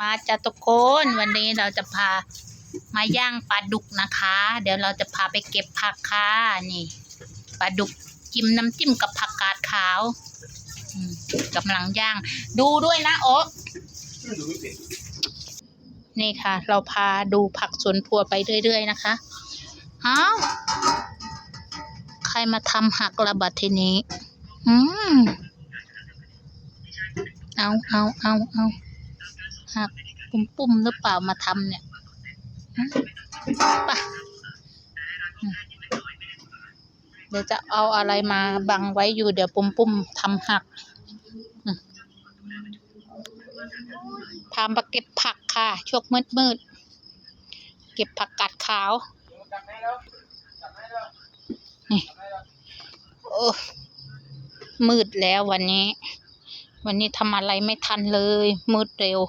มาจะทุกคนวันนี้เราจะพามาย่างปลาดุกนะคะ เดี๋ยวเราจะพาไปเก็บผักค่ะนี่ปลาดุกจิ้มน้ำจิ้มกับผักกาดขาวกำลังย่าง ดูด้วยนะโอ๊ะนี่ค่ะ เราพาดูผักสวนครัวไปเรื่อยๆนะคะอ้าวใครมาทำหักระบัดทีนี้ อืมเอาเอาเอาเอา หักปุ่มๆหรือเปล่ามาทำเนี่ยฮะไปเดี๋ยวจะเอาอะไรมาบังไว้อยู่เดี๋ยวปุ่มๆทำหักอืมพามาเก็บผักค่ะช่วงมืดๆเก็บผักกาดขาวนี่โอ้มืดแล้ววันนี้ วันนี้ทำอะไรไม่ทันเลย มืดเร็ว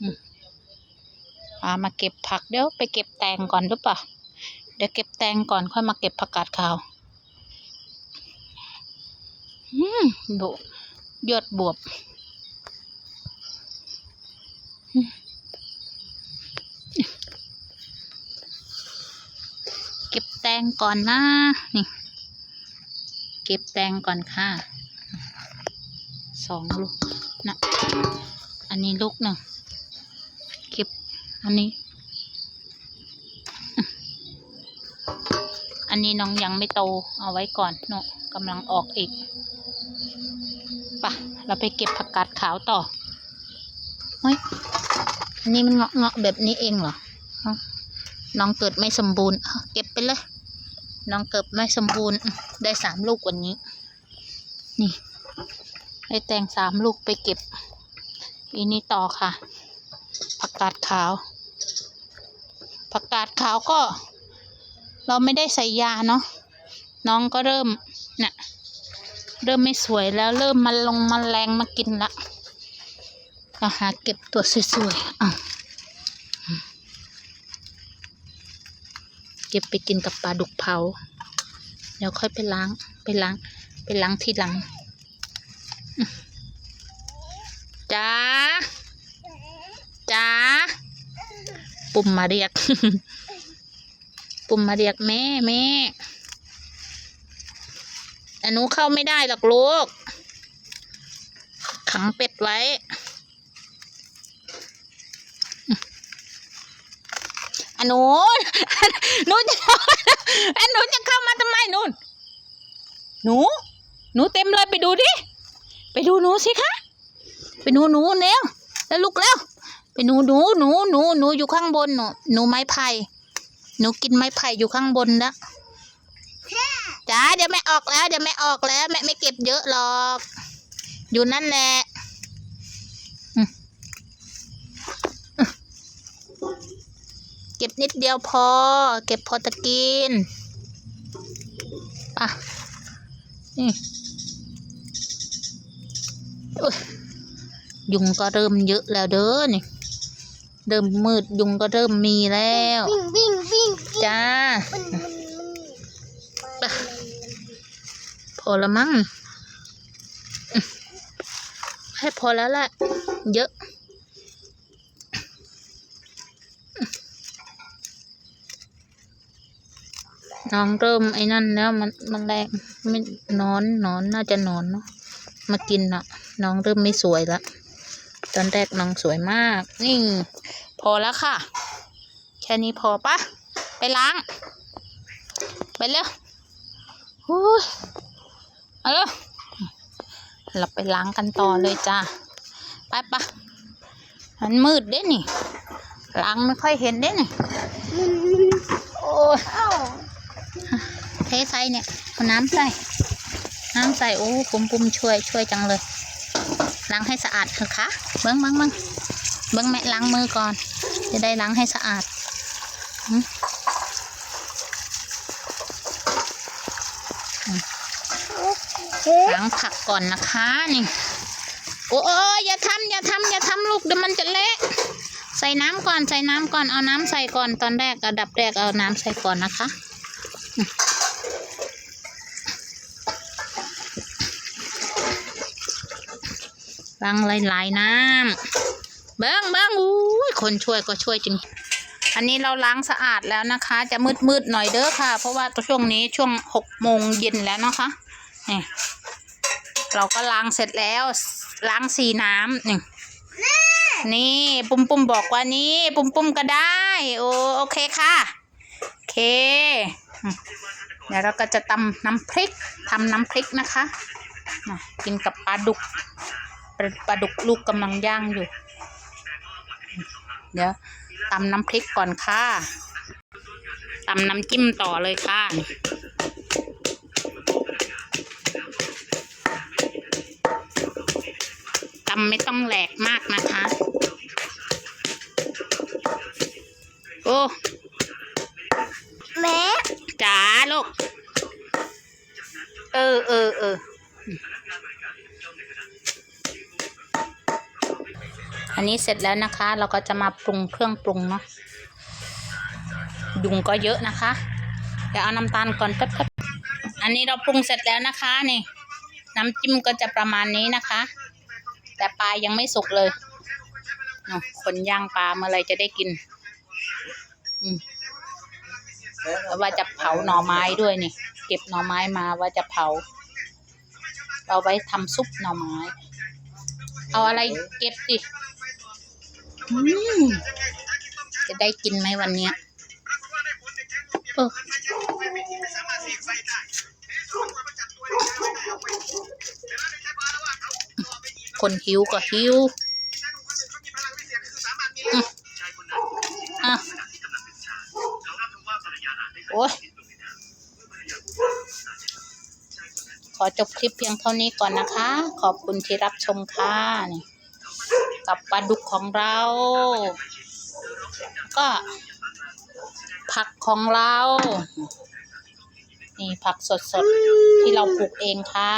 อืม พามาเก็บผักเดี๋ยวไปเก็บแตงก่อนหรือเปล่าเดี๋ยวเก็บแตงก่อนค่อยมาเก็บผักกาดขาว อืมดูยอดบวบเก็บแตงก่อนนะนี่ เก็บแตงก่อนค่ะสองลูกนะ อันนี้ลูกหนึ่ง อันนี้ อันนี้น้องยังไม่โต เอาไว้ก่อนเนาะกำลังออกอีกปะเราไปเก็บผักกาดขาวต่อเฮ้ยอันนี้มันเงาะเงาะแบบนี้เองเหรอ น้องเกิดไม่สมบูรณ์ เก็บไปเลย น้องเกิดไม่สมบูรณ์ ได้สามลูกวันนี้ นี่ ได้แตงสามลูกไปเก็บ อีนี้ต่อค่ะ กกาดขาว ผักกาดขาวก็ เราไม่ได้ใส่ยาเนาะน้องก็เริ่มเน่ะเริ่มไม่สวยแล้วเริ่มมันลงมันแรงมากินละก็หาเก็บตัวสวยๆอะเก็บไปกินกับปลาดุกเผา เดี๋ยวค่อยไปล้าง ไปล้าง ไปล้างทีหลัง จ้า ปุ่มมาเรียก ปุ่มมาเรียกแม่แม่แต่หนูเข้าไม่ได้หรอกลูก ขังเป็ดไว้อันหนูหนูจะอันหนูจะเข้ามาทำไมนูนหนู หนูเต็มเลยไปดูดิ ไปดูหนูสิคะ ไปดูหนูเร็วแล้วลุกแล้ว ไปหนูหนูหนูหนูหนูอยู่ข้างบนหนูหนูไม้ไผ่หนูกินไม้ไผ่อยู่ข้างบนแล้วจ้าเดี๋ยวแม่ออกแล้วเดี๋ยวแม่ออกแล้วแม่ไม่เก็บเยอะหรอก อยู่นั่นแหละเก็บนิดเดียวพอ เก็บพอตะกินป่ะนี่อุ๊ยยุงก็เริ่มเยอะแล้วเด้อนี่ เริ่มมืดยุงก็เริ่มมีแล้ว วิ่งวิ่งวิ่งจ้ามันมันมันไปพอละมั้งอืมให้พอแล้วแหละ เยอะ น้องเริ่มไอ้นั่นแล้วมันมันแรงไม่นอนนอนน่าจะนอนเนาะมากินอะน้องเริ่มไม่สวยละตอนแรกน้องสวยมาก นี่พ อแล้วค่ะ แค่นี้พอปะไปล้าง ไปเร็วหูยเอาเร็วเราไปล้างกันต่อเลยจ้าไปปะมันมืดเด้นี่ล้างไม่ค่อยเห็นเด้นี่มันมันโอ้ยเอ้าเทใส่เนี่ยเอาน้ำใส่ น้ำใส่โอ้ปุ่มปุ่มช่วยช่วยจังเลยล้างให้สะอาดเถอะคะเบิ้งเบิ้งเบิ้งเบิ้งแม่ล้างมือก่อน จะได้ล้างให้สะอาดหืมเฮ้ยล้างผักก่อนนะคะนี่โอ้ยอย่าทำอย่าทำอย่าทำลูกเดี๋ยวมันจะเละใส่น้ำก่อนใส่น้ำก่อนเอาน้ำใส่ก่อนตอนแรกอันดับแรกเอาน้ำใส่ก่อนนะคะอืมล้างหลายๆน้ำ บิ้งบิ้งอุ้ยคนช่วยก็ช่วยจริง อันนี้เราล้างสะอาดแล้วนะคะ จะมืดมืดหน่อยเด้อค่ะ เพราะว่าช่วงนี้ช่วงหกโมงเย็นแล้วนะคะนี่เราก็ล้างเสร็จแล้ว ล้างสีน้ำนี่นี่ปุ้มปุ้มบอกว่านี่ปุ้มปุ้มก็ได้ โอโอเคค่ะ โอเค เดี๋ยวเราก็จะตำน้ำพริกทำน้ำพริกนะคะ กินกับปลาดุกปลาปลาดุกลูกกำลังย่างอยู่ เดี๋ยวตำน้ำพริกก่อนค่ะตำน้ำจิ้มต่อเลยค่ะตำไม่ต้องแหลกมากนะคะ โอ้แม่จ๋าลูก เออเออเออ อันนี้เสร็จแล้วนะคะ เราก็จะมาปรุงเครื่องปรุงเนาะยุงก็เยอะนะคะ เดี๋ยวเอาน้ำตาลก่อนแป๊บๆอันนี้เราปรุงเสร็จแล้วนะคะนี่ น้ำจิ้มก็จะประมาณนี้นะคะ แต่ปลายังไม่สุกเลยเนาะคนย่างปลาเมื่อไรจะได้กินอืมว่าจะเผาหน่อไม้ด้วยนี่ เก็บหน่อไม้มาว่าจะเผา เอาไว้ทำซุปหน่อไม้ เอาอะไรเก็บดิ จะได้กินไหมวันเนี้ยเออคนหิวก็หิวโอ้ยขอจบคลิปเพียงเท่านี้ก่อนนะคะ ขอบคุณที่รับชมค่ะนี่ กับปลาดุกของเรา ก็ ผักของเรา นี่ผักสดๆ ที่เราปลูกเองค่ะ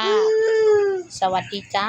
สวัสดีจ้า